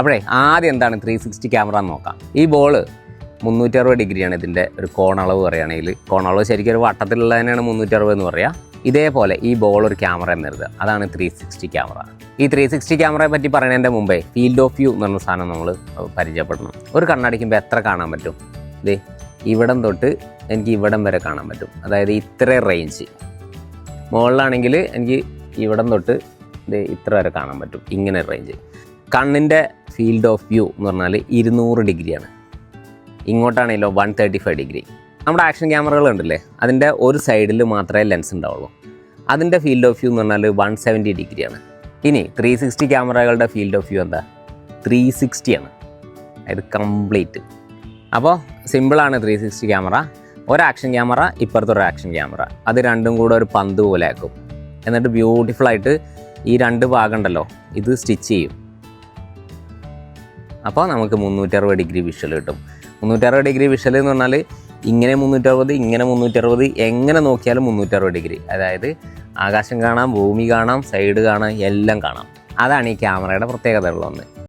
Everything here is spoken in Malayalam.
അപ്പോഴേ ആദ്യം എന്താണ് ത്രീ സിക്സ്റ്റി ക്യാമറ എന്ന് നോക്കാം. ഈ ബോൾ മുന്നൂറ്റി അറുപത് ഡിഗ്രിയാണ് ഇതിന്റെ ഒരു കോണളവ് പറയുകയാണെങ്കിൽ. കോണളവ് ശരിക്കും ഒരു വട്ടത്തിലുള്ള തന്നെയാണ് മുന്നൂറ്റി അറുപത് എന്ന് പറയാം ഇതേപോലെ ഈ ബോൾ ഒരു ക്യാമറ എന്ന് കരുതുക. അതാണ് ത്രീ സിക്സ്റ്റി ക്യാമറ ഈ ത്രീ സിക്സ്റ്റി ക്യാമറയെ പറ്റി പറയുന്നതിന്റെ മുമ്പേ ഫീൽഡ് ഓഫ് വ്യൂ എന്ന് പറഞ്ഞ സാധനം നമ്മൾ പരിചയപ്പെടണം ഒരു കണ്ണടിക്കുമ്പോൾ എത്ര കാണാൻ പറ്റും? ദേ ഇവിടം തൊട്ട് എനിക്ക് ഇവിടം വരെ കാണാൻ പറ്റും. അതായത് ഇത്ര റേഞ്ച് മുകളിലാണെങ്കിൽ എനിക്ക് ഇവിടം തൊട്ട് ഇത് ഇത്ര വരെ കാണാൻ പറ്റും. ഇങ്ങനെ റേഞ്ച് കണ്ണിന്റെ ഫീൽഡ് ഓഫ് വ്യൂ എന്ന് പറഞ്ഞാൽ ഇരുന്നൂറ് ഡിഗ്രിയാണ്. ഇങ്ങോട്ടാണെങ്കിലോ വൺ തേർട്ടി ഫൈവ് ഡിഗ്രി. നമ്മുടെ ആക്ഷൻ ക്യാമറകൾ ഉണ്ടല്ലേ? അതിന്റെ ഒരു സൈഡിൽ മാത്രമേ ലെൻസ് ഉണ്ടാവുള്ളൂ. അതിന്റെ ഫീൽഡ് ഓഫ് വ്യൂ എന്ന് പറഞ്ഞാൽ വൺ സെവന്റി ഡിഗ്രിയാണ്. ഇനി ത്രീ സിക്സ്റ്റി ക്യാമറകളുടെ ഫീൽഡ് ഓഫ് വ്യൂ എന്താ? ത്രീ സിക്സ്റ്റിയാണ് അതായത് കംപ്ലീറ്റ് അപ്പോൾ സിമ്പിളാണ് ത്രീ സിക്സ്റ്റി ക്യാമറ ഒരു ആക്ഷൻ ക്യാമറ ഇപ്പുറത്തെ ഒരു ആക്ഷൻ ക്യാമറ അത് രണ്ടും കൂടെ ഒരു പന്ത് പോലെ ആക്കും. എന്നിട്ട് ബ്യൂട്ടിഫുൾ ആയിട്ട് ഈ രണ്ട് ഭാഗം ഉണ്ടല്ലോ ഇത് സ്റ്റിച്ച് ചെയ്യും. അപ്പോൾ നമുക്ക് മുന്നൂറ്ററുപത് ഡിഗ്രി വിഷൽ കിട്ടും. മുന്നൂറ്ററുപത് ഡിഗ്രി വിഷൽ എന്ന് പറഞ്ഞാൽ ഇങ്ങനെ മുന്നൂറ്ററുപത് ഇങ്ങനെ മുന്നൂറ്ററുപത് എങ്ങനെ നോക്കിയാലും മുന്നൂറ്ററുപത് ഡിഗ്രി. അതായത് ആകാശം കാണാം ഭൂമി കാണാം സൈഡ് കാണാം എല്ലാം കാണാം. അതാണ് ഈ ക്യാമറയുടെ പ്രത്യേകതകളൊന്ന്